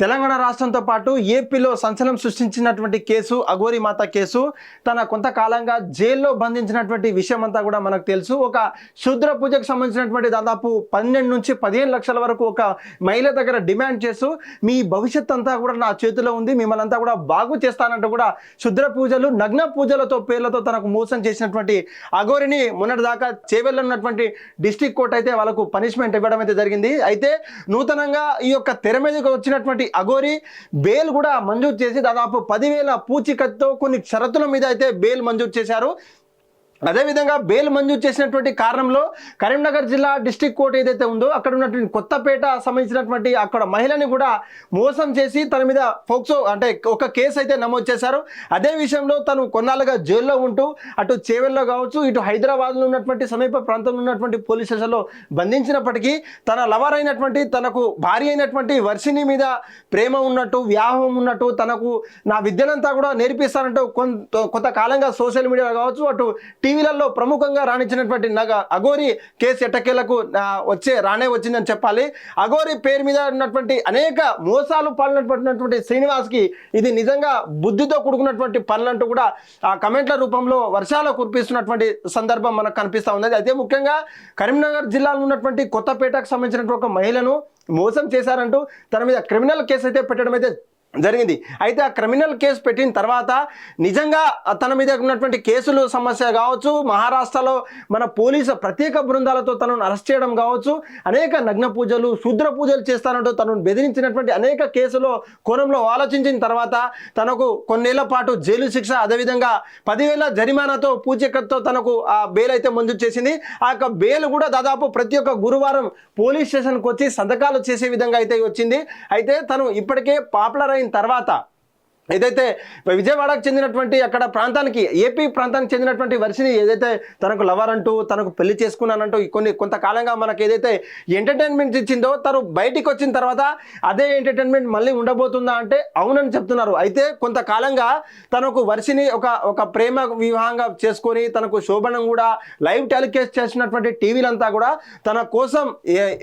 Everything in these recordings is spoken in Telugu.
తెలంగాణ రాష్ట్రంతో పాటు ఏపీలో సంచలనం సృష్టించినటువంటి కేసు అఘోరి మాత కేసు తన కొంతకాలంగా జైల్లో బంధించినటువంటి విషయం అంతా కూడా మనకు తెలుసు. ఒక శూద్ర పూజకు సంబంధించినటువంటి దాదాపు పన్నెండు నుంచి పదిహేను లక్షల వరకు ఒక మహిళ దగ్గర డిమాండ్ చేస్తూ మీ భవిష్యత్ అంతా కూడా నా చేతిలో ఉంది మిమ్మల్ని అంతా కూడా బాగు చేస్తానంటూ కూడా శుద్ర పూజలు నగ్న పూజలతో పేర్లతో తనకు మోసం చేసినటువంటి అఘోరిని మొన్నటి దాకా చేవెళ్ళ ఉన్నటువంటి డిస్టిక్ కోర్ట్ అయితే వాళ్ళకు పనిష్మెంట్ ఇవ్వడం అయితే జరిగింది. అయితే నూతనంగా ఈ యొక్క తెర మీదకి వచ్చినటువంటి అఘోరి బెయిల్ కూడా మంజూరు చేసి దాదాపు పదివేల పూచికత్తో కొన్ని షరతుల మీద అయితే బెయిల్ మంజూరు చేశారు. అదేవిధంగా బెయిల్ మంజూరు చేసినటువంటి కారణంలో కరీంనగర్ జిల్లా డిస్టిక్ కోర్టు ఏదైతే ఉందో అక్కడ ఉన్నటువంటి కొత్తపేట సంబంధించినటువంటి అక్కడ మహిళని కూడా మోసం చేసి తన మీద ఫోక్సో అంటే ఒక కేసు అయితే నమోదు చేశారు. అదే విషయంలో తను కొన్నాళ్ళుగా జైల్లో ఉంటూ అటు చేవెల్లో కావచ్చు ఇటు హైదరాబాద్లో ఉన్నటువంటి సమీప ప్రాంతంలో ఉన్నటువంటి పోలీస్ స్టేషన్లో బంధించినప్పటికీ తన లవర్ అయినటువంటి తనకు భార్య అయినటువంటి వర్షిని మీద ప్రేమ ఉన్నట్టు వ్యాహం ఉన్నట్టు తనకు నా విద్యనంతా కూడా నేర్పిస్తానంటూ కొంత కొంతకాలంగా సోషల్ మీడియాలో కావచ్చు అటు టీవీలలో ప్రముఖంగా రాణించినటువంటి నగ అఘోరి కేసు ఎట్టకేలకు వచ్చే రానే వచ్చిందని చెప్పాలి. అఘోరి పేరు మీద ఉన్నటువంటి అనేక మోసాలు పాల్గొన్నటువంటి శ్రీనివాస్కి ఇది నిజంగా బుద్ధితో కూడుకున్నటువంటి పనులంటూ కూడా ఆ కమెంట్ల రూపంలో వర్షాలు కురిపిస్తున్నటువంటి సందర్భం మనకు కనిపిస్తూ ఉంది అయితే ముఖ్యంగా కరీంనగర్ జిల్లాలో ఉన్నటువంటి కొత్తపేటకు సంబంధించినటువంటి ఒక మహిళను మోసం చేశారంటూ తన మీద క్రిమినల్ కేసు అయితే పెట్టడం అయితే జరిగింది. అయితే ఆ క్రిమినల్ కేసు పెట్టిన తర్వాత నిజంగా తన మీద ఉన్నటువంటి కేసులు సమస్య కావచ్చు మహారాష్ట్రలో మన పోలీసు ప్రత్యేక బృందాలతో తనను అరెస్ట్ చేయడం కావచ్చు అనేక నగ్న పూజలు శూద్ర పూజలు చేస్తానంటూ తనను బెదిరించినటువంటి అనేక కేసులో కోణంలో ఆలోచించిన తర్వాత తనకు కొన్నేళ్ళ పాటు జైలు శిక్ష అదేవిధంగా పదివేల జరిమానాతో పూచకత్తో తనకు ఆ బెయిల్ అయితే మంజూరు చేసింది. ఆ యొక్క బెయిల్ కూడా దాదాపు ప్రతి ఒక్క గురువారం పోలీస్ స్టేషన్కి వచ్చి సంతకాలు చేసే విధంగా అయితే వచ్చింది. అయితే తను ఇప్పటికే పాపులర్ అయిన తర్వాత ఏదైతే విజయవాడకు చెందినటువంటి అక్కడ ప్రాంతానికి ఏపీ ప్రాంతానికి చెందినటువంటి వర్షిని ఏదైతే తనకు లవర్ అంటూ తనకు పెళ్ళి చేసుకున్నానంటూ కొన్ని కొంతకాలంగా మనకు ఏదైతే ఎంటర్టైన్మెంట్ ఇచ్చిందో తను బయటికి వచ్చిన తర్వాత అదే ఎంటర్టైన్మెంట్ మళ్ళీ ఉండబోతుందా అంటే అవునని చెప్తున్నారు. అయితే కొంతకాలంగా తనకు వర్షిని ఒక ఒక ప్రేమ వివాహంగా చేసుకొని తనకు శోభనం కూడా లైవ్ టెలికాస్ట్ చేసినటువంటి టీవీలంతా కూడా తన కోసం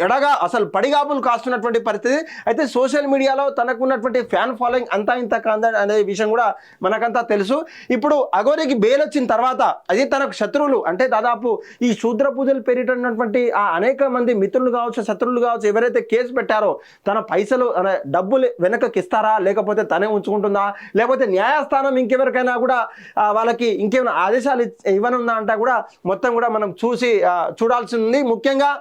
ఎడగా అసలు పడిగాపులు కాస్తున్నటువంటి పరిస్థితి. అయితే సోషల్ మీడియాలో తనకు ఉన్నటువంటి ఫ్యాన్ ఫాలోయింగ్ అంతా ఇంత కాంద అనే విషయం కూడా మనకంతా తెలుసు. ఇప్పుడు అఘోరికి బెయిల్ వచ్చిన తర్వాత అది తనకు శత్రువులు అంటే దాదాపు ఈ శూద్ర పూజలు పెరిగినటువంటి ఆ అనేక మంది మిత్రులు కావచ్చు శత్రువులు కావచ్చు ఎవరైతే కేసు పెట్టారో తన పైసలు అనే డబ్బులు వెనకకి ఇస్తారా? లేకపోతే తనే ఉంచుకుంటుందా? లేకపోతే న్యాయస్థానం ఇంకెవరికైనా కూడా వాళ్ళకి ఇంకేమైనా ఆదేశాలు ఇవ్వనుందా అంటే కూడా మొత్తం కూడా మనం చూసి చూడాల్సి ఉంది ముఖ్యంగా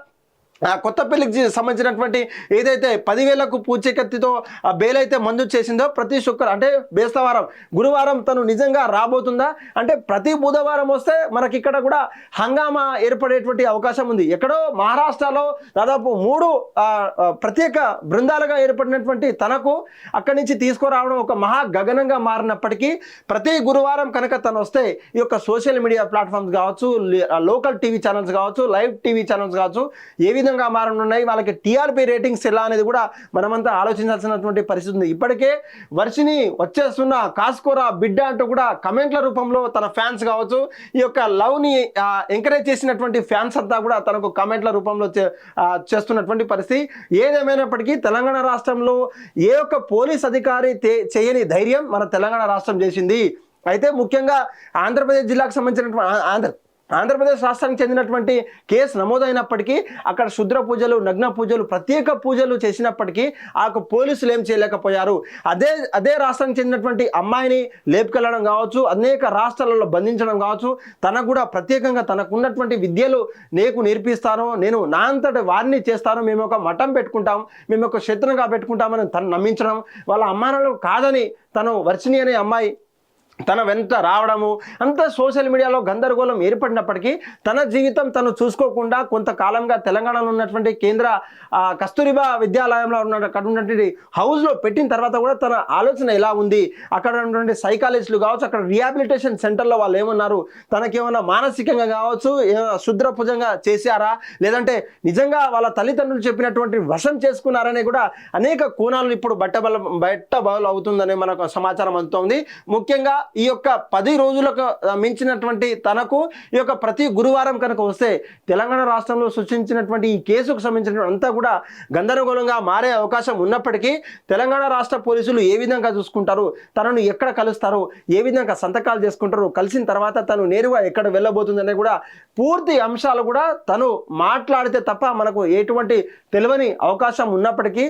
కొత్త పెళ్ళికి సంబంధించినటువంటి ఏదైతే పదివేలకు పూచీకత్తితో ఆ బెయిల్ అయితే మంజూరు చేసిందో ప్రతి శుక్ర అంటే బేస్తవారం గురువారం తను నిజంగా రాబోతుందా? అంటే ప్రతి బుధవారం వస్తే మనకి ఇక్కడ కూడా హంగామా ఏర్పడేటువంటి అవకాశం ఉంది. ఎక్కడో మహారాష్ట్రలో దాదాపు మూడు ప్రత్యేక బృందాలుగా ఏర్పడినటువంటి తనకు అక్కడి నుంచి తీసుకురావడం ఒక మహా గగనంగా మారినప్పటికీ ప్రతి గురువారం కనుక తను వస్తే ఈ యొక్క సోషల్ మీడియా ప్లాట్ఫామ్స్ కావచ్చు లోకల్ టీవీ ఛానల్స్ కావచ్చు లైవ్ టీవీ ఛానల్స్ కావచ్చు ఏ విధంగా మారనున్నాయి. వాళ్ళకి టీఆర్పీ రేటింగ్స్ ఎలా అనేది కూడా మనమంతా ఆలోచించాల్సినటువంటి పరిస్థితి ఉంది. ఇప్పటికే వర్షిని వచ్చేస్తున్న కాస్కోరా బిడ్డ అంటూ కూడా కమెంట్ల రూపంలో తన ఫ్యాన్స్ కావచ్చు ఈ యొక్క లవ్ని ఎంకరేజ్ చేసినటువంటి ఫ్యాన్స్ అంతా కూడా తనకు కమెంట్ల రూపంలో చేస్తున్నటువంటి పరిస్థితి. ఏదేమైనప్పటికీ తెలంగాణ రాష్ట్రంలో ఏ ఒక్క పోలీస్ అధికారి చేయని ధైర్యం మన తెలంగాణ రాష్ట్రం చేసింది. అయితే ముఖ్యంగా ఆంధ్రప్రదేశ్ జిల్లాకు సంబంధించినటువంటి ఆంధ్ర ఆంధ్రప్రదేశ్ రాష్ట్రానికి చెందినటువంటి కేసు నమోదైనప్పటికీ అక్కడ శుద్ర పూజలు నగ్న పూజలు ప్రత్యేక పూజలు చేసినప్పటికీ ఆ యొక్క పోలీసులు ఏం చేయలేకపోయారు. అదే అదే రాష్ట్రానికి చెందినటువంటి అమ్మాయిని లేపుకెళ్ళడం కావచ్చు అనేక రాష్ట్రాలలో బంధించడం కావచ్చు తనకు కూడా ప్రత్యేకంగా తనకున్నటువంటి విద్యలు నీకు నేర్పిస్తాను నేను నా అంతటి వారిని చేస్తాను మేము ఒక మఠం పెట్టుకుంటాం మేము ఒక శత్రుగా పెట్టుకుంటామని తను నమ్మించడం వాళ్ళ అమ్మానాలు కాదని తను వర్షిణి అనే అమ్మాయి తన వెంట రావడము అంత సోషల్ మీడియాలో గందరగోళం ఏర్పడినప్పటికీ తన జీవితం తను చూసుకోకుండా కొంతకాలంగా తెలంగాణలో ఉన్నటువంటి కేంద్ర కస్తూరిబా విద్యాలయంలో ఉన్న అక్కడ ఉన్నటువంటి హౌస్లో పెట్టిన తర్వాత కూడా తన ఆలోచన ఎలా ఉంది? అక్కడ ఉన్నటువంటి సైకాలజిస్టులు కావచ్చు అక్కడ రిహాబిలిటేషన్ సెంటర్లో వాళ్ళు ఏమన్నారు? తనకేమైనా మానసికంగా కావచ్చు ఏమైనా శుద్రపుజంగా చేశారా? లేదంటే నిజంగా వాళ్ళ తల్లిదండ్రులు చెప్పినటువంటి వశం చేసుకున్నారనే కూడా అనేక కోణాలు ఇప్పుడు బట్టబల బట్ట బదులు అవుతుందనే మనకు సమాచారం అందుతోంది. ముఖ్యంగా ఈ యొక్క పది రోజులకు మించినటువంటి తనకు ఈ యొక్క ప్రతి గురువారం కనుక వస్తే తెలంగాణ రాష్ట్రంలో సృష్టించినటువంటి ఈ కేసుకు సంబంధించినటువంటి అంతా కూడా గందరగోళంగా మారే అవకాశం ఉన్నప్పటికీ తెలంగాణ రాష్ట్ర పోలీసులు ఏ విధంగా చూసుకుంటారు తనను ఎక్కడ కలుస్తారు ఏ విధంగా సంతకాలు చేసుకుంటారు కలిసిన తర్వాత తను నేరుగా ఎక్కడ వెళ్ళబోతుందనే కూడా పూర్తి అంశాలు కూడా తను మాట్లాడితే తప్ప మనకు ఎటువంటి తెలియని అవకాశం ఉన్నప్పటికీ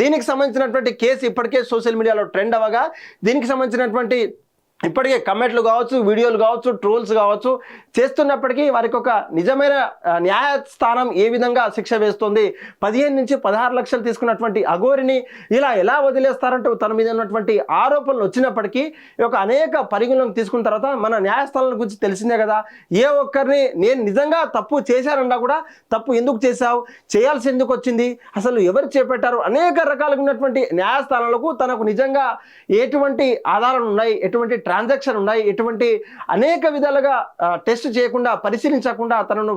దీనికి సంబంధించినటువంటి కేసు ఇప్పటికే సోషల్ మీడియాలో ట్రెండ్ అవ్వగా దీనికి సంబంధించినటువంటి ఇప్పటికే కమెంట్లు కావచ్చు వీడియోలు కావచ్చు ట్రోల్స్ కావచ్చు చేస్తున్నప్పటికీ వారికి ఒక నిజమైన న్యాయస్థానం ఏ విధంగా శిక్ష వేస్తుంది? పదిహేను నుంచి పదహారు లక్షలు తీసుకున్నటువంటి అఘోరిని ఇలా ఎలా వదిలేస్తారంటూ తన మీద ఉన్నటువంటి ఆరోపణలు వచ్చినప్పటికీ ఈ యొక్క అనేక పరిగణలోకి తీసుకున్న తర్వాత మన న్యాయస్థానాల గురించి తెలిసిందే కదా. ఏ ఒక్కరిని నేను నిజంగా తప్పు చేశారన్నా కూడా తప్పు ఎందుకు చేశావు? చేయాల్సి ఎందుకు వచ్చింది? అసలు ఎవరు చేపట్టారు? అనేక రకాలుగా ఉన్నటువంటి న్యాయస్థానాలకు తనకు నిజంగా ఎటువంటి ఆధారాలు ఉన్నాయి? ఎటువంటి ట్రాన్సాక్షన్ ఉన్నాయి. ఎటువంటి అనేక విధాలుగా టెస్ట్ చేయకుండా పరిశీలించకుండా తనను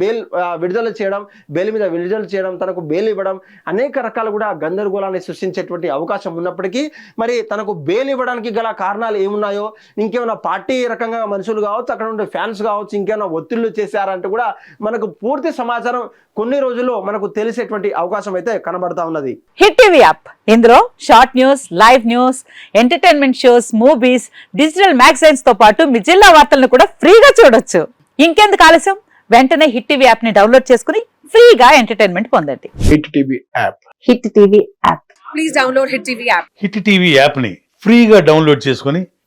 బెయిల్ విడుదల చేయడం బెయిల్ మీద విడుదల చేయడం తనకు బెయిల్ ఇవ్వడం అనేక రకాలు కూడా గందరగోళాన్ని సృష్టించేటువంటి అవకాశం ఉన్నప్పటికీ మరి తనకు బెయిల్ ఇవ్వడానికి గల కారణాలు ఏమున్నాయో ఇంకేమైనా పార్టీ రకంగా మనుషులు కావచ్చు అక్కడ ఉండే ఫ్యాన్స్ కావచ్చు ఇంకేమైనా ఒత్తిళ్ళు చేశారంటే కూడా మనకు పూర్తి సమాచారం కొన్ని రోజుల్లో మనకు తెలిసేటువంటి అవకాశం అయితే కనబడతా ఉన్నది. Hit TV app. ఇందులో short news live news entertainment shows movies digital మ్యాగజైన్స్తో పాటు మీ జిల్లా వార్తలను కూడా ఫ్రీగా చూడొచ్చు. ఇంకెందుకు ఆలస్యం? వెంటనే హిట్ టీవీ యాప్ని డౌన్లోడ్ చేసుకుని ఫ్రీగా ఎంటర్టైన్మెంట్ పొందండి. Hit TV app. Hit TV app. Please download Hit TV app. Hit TV యాప్ని ఫ్రీగా డౌన్లోడ్ చేసుకొని